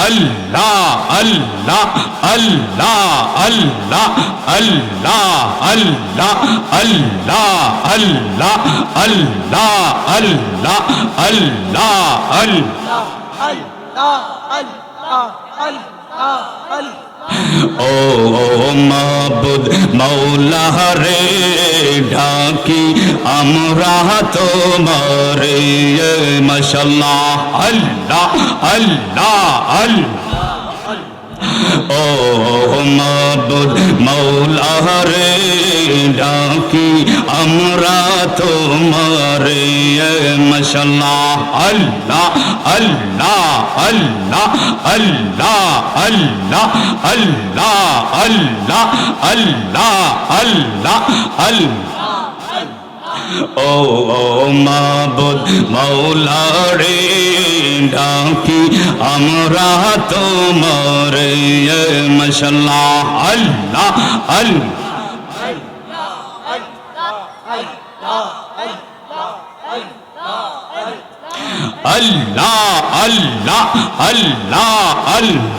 আল্লাহ আল্লাহ আল্লাহ আল্লাহ আল্লাহ আল্লাহ আল্লাহ আল্লাহ আল্লাহ আল্লাহ আল্লাহ আল্লাহ ও মাবুদ মৌলা রে ঢাকি আমরা তোমার মশাল্লাহ আল্লাহ আল্লাহ আল্লাহ ও মাবুদ মৌলা রে ডাকি আমরা তোমার মশাল্লাহ আল্লাহ আল্লাহ আল্লাহ আল্লাহ আল্লাহ আল্লাহ আল্লাহ আল্লাহ আল্লাহ আল্লাহ ও মাবুদ মৌলা রে ডাকি আমরা তোমার মশলা আল্লাহ আল্লাহ اللہ اللہ اللہ اللہ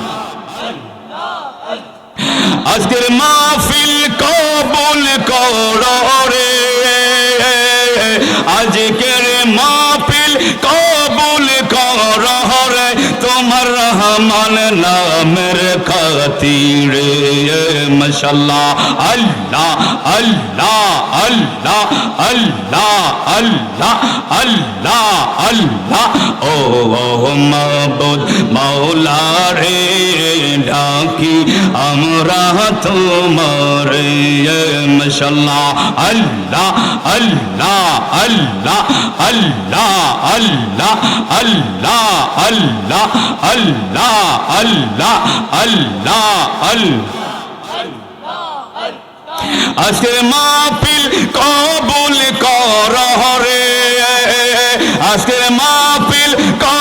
اذکر محفل کو আমার নামে খাতিরে মশাল্লাহ আল্লাহ আল্লাহ আল্লাহ আল্লাহ আল্লাহ আল্লাহ আল্লাহ ও মাবুদ মাওলা রে ডাকি আমরা তোমার মশাল্লাহ আল্লাহ আল্লাহ আল্লাহ আল্লাহ আল্লাহ আল্লাহ আল্লাহ আল্লাহ আল্লাহ আল্লাহ আল্লাহ। আজকে মাহফিল কবুল কর রে আজকে মাহফিল কর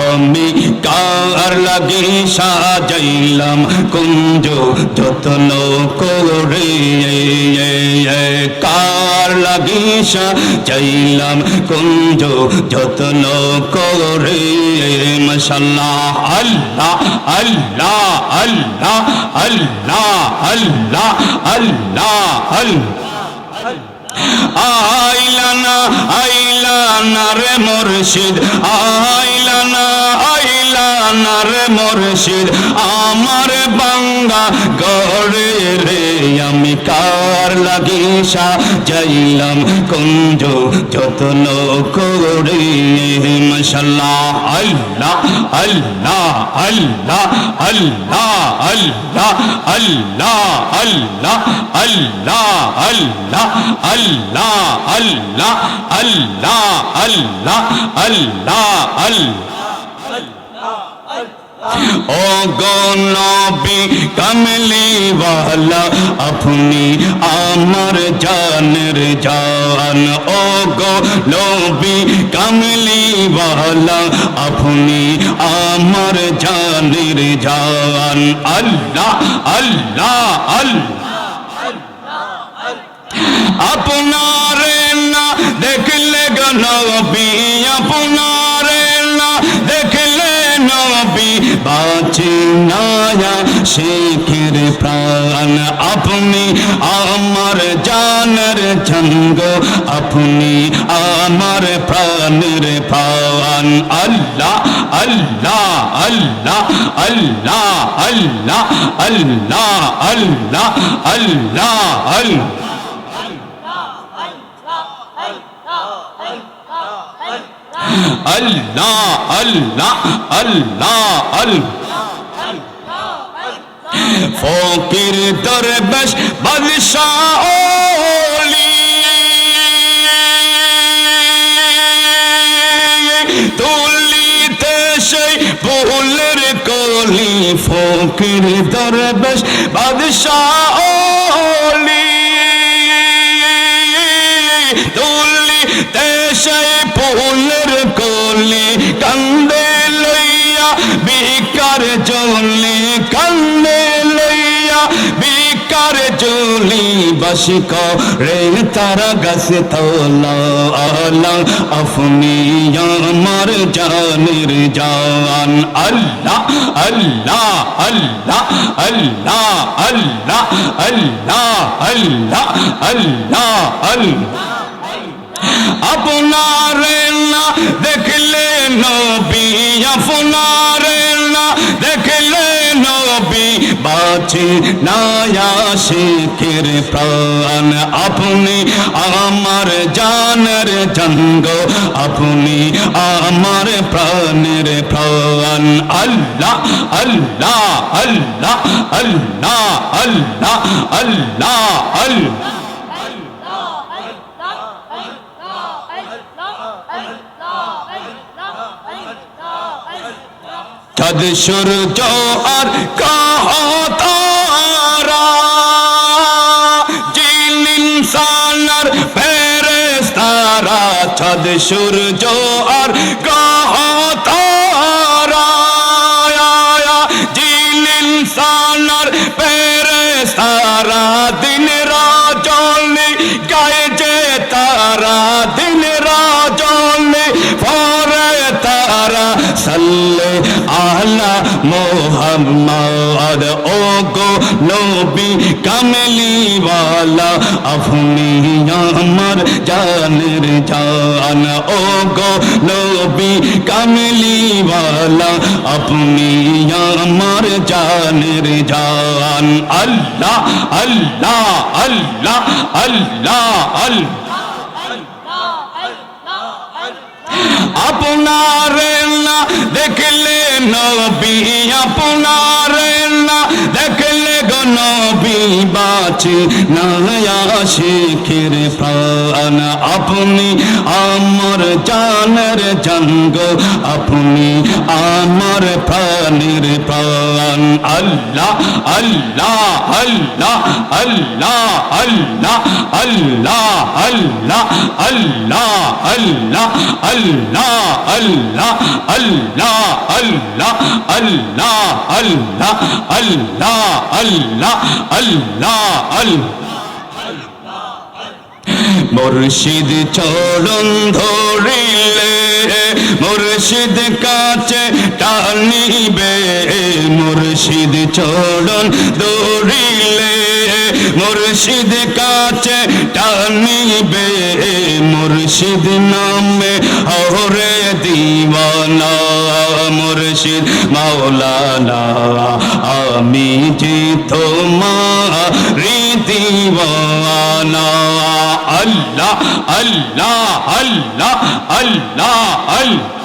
আমি কার লাগে সাজাইলাম কুঞ্জ যত্ন করে? কার লাগে সাজাইলাম কুঞ্জ যত্ন করে? মশাল্লাহ, আল্লাহ আল্লাহ আল্লাহ আল্লাহ আল্লাহ আল্লাহ আল্লাহ। আইলানা আইলানা রে মুর্শিদ আইলানা আইলানা রে মুর্শিদ আমার বাঙ্গা গড়ে রে আমি কার লাগিসা যাইলাম কুঞ্জ যত্ন করে মশাল্লাহ আল্লাহ আল্লাহ আল্লাহ আল্লাহ আল্লাহ আল্লাহ আল্লাহ আল্লাহ আল্লাহ আল্লাহ আল্লাহ আল্লাহ আল্লাহ আল্লাহ আল্লাহ ও গনবি কমলি ওয়ালা আপনি আমার জানের জান ও গো নবী কমলি ওয়ালা আপনি আমার জানের জান আল্লাহ আল্লাহ আল্লাহ আপনারে না দেখলে গনবি আপনারে না দেখলে নবী বাঁচে নায়া শেখের প্রাণ আপনি আমার জানের জঙ্গ আপনি আমার প্রাণের প্রাণ আল্লাহ আল্লাহ আল্লাহ আল্লাহ আল্লাহ আল্লাহ আল্লাহ আল্লাহ আল্লাহ আল্লাহ আল্লাহ আল্লাহ আল্লাহ। ফকির দরবেশ বাদশাহ তুলিতে সেই ভুলের কলি। ফকির দরবেশ বাদশাহ বিকার জলি বস করে তারা গাছ তোলা আপনি আমার জানের জান। আল্লাহ আল্লাহ আল্লাহ আল্লাহ আল্লাহ আল্লাহ আল্লাহ আল্লাহ আল্লাহ। আপনার দেখলে নবী, আপনার দেখলে বাঁচে নায়া শেখের প্রাণ। আপনি আমার জানের জঙ্গ। আপনি আমার প্রাণের প্রাণ। আল্লাহ আল্লাহ আল্লাহ আল্লাহ আল্লাহ আল্লাহ আল্লাহ। চাঁদ সূর্য আর কাহ তারা জিন ইনসানার ফেরেস্তারা চাঁদ সূর্য আর কাহ তারা জিন ইনসানার ফেরেস্তারা দিন রাজলি গায়ে যে তারা, দিন মোহাম্মদ ও গো নবী কামলি ওয়ালা আপনি আমার জানের জান। ও গো নবী কামলি ওয়ালা আপনি আমার জানের জান। আল্লাহ আল্লাহ আল্লাহ আল্লাহ আল্লাহ। আপনার না দেখলে নবী আপনার না দেখলে গো নবী বাঁচে নয়া শেখের প্রাণ আপনি আমার জানের জঙ্গ আপনি আমার প্রাণের প্রাণ আল্লাহ আল্লাহ আল্লাহ আল্লাহ আল্লাহ আল্লাহ আল্লাহ আল্লাহ আল্লাহ আল্লাহ আল্লাহ আল্লাহ আল্লাহ আল্লাহ আল্লাহ আল্লাহ আল্লাহ আল্লাহ আল্লাহ মুর্শিদ চরণ ধরিলে মুর্শিদ কাছে টানিবে মুর্শিদ চরণ ধরিলে মুর্শিদ কাছে টানিবে মুর্শিদ নামে হরে দিওয়ানা মুর্শিদ মাওলানা আমি যে তোমার দিওয়ানা। আল্লাহ আল্লাহ আল্লাহ আল্লাহ আল্লাহ।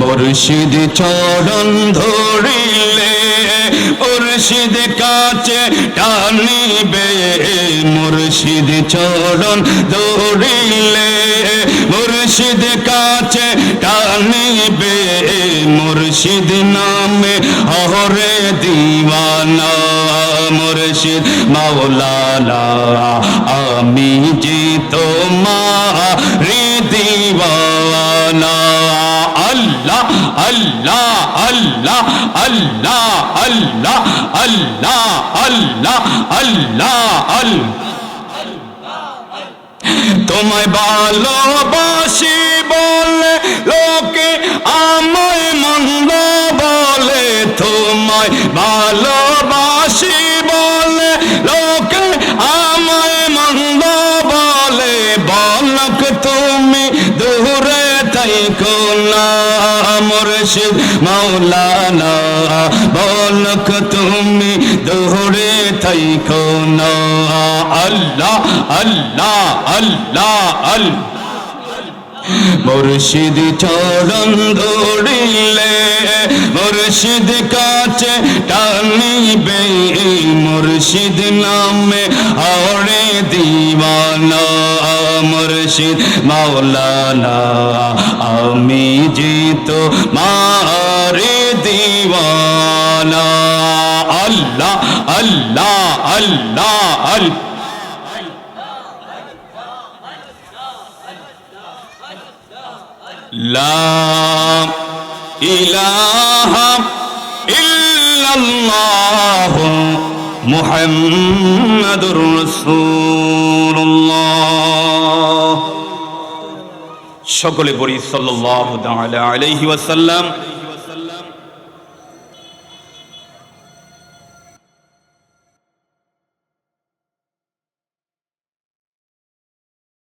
মুর্শিদ চরণ ধরিলে মুর্শিদ কাছে টানিবে, মুর্শিদ চরণ ধরিলে মুর্শিদ কাছে টানিবে, মুর্শিদ নামে হরে দিওয়ানা, মুর্শিদ মাওলানা, আমি যে তোমার দিওয়ানা। আল্লাহ আল্লাহ আল্লাহ আল্লাহ আল্লাহ আল্লাহ আল্লাহ আল্লাহ। আল্লাহ তোমায় ভালোবাসি বলে, লোকে আমায় মন্দ বলে। তোমায় ভালোবাসি বলে, লোকে আমায় মন্দ বলে। বলক তুমি দূরে তাই কোনা মুর্শিদ মাওলানা বলক তুমি দূরে তাই কোনা। আল্লাহ আল্লাহ আল্লাহ আল্লাহ। মুর্শিদ চরণ ধরিলে, মুর্শিদ কাছে টানিবে, মুর্শিদ নামে হরে দিওয়ানা। মুর্শিদ মাওলানা আমি জিত মারে দিওয়ানা আল্লাহ আল্লাহ আল্লাহ আল্লাহ لا إله إلا الله মুহাম্মাদুর রাসূলুল্লাহ। সকলে পড়ি সাল্লাল্লাহু তাআলা আলাইহি ওয়াসাল্লাম।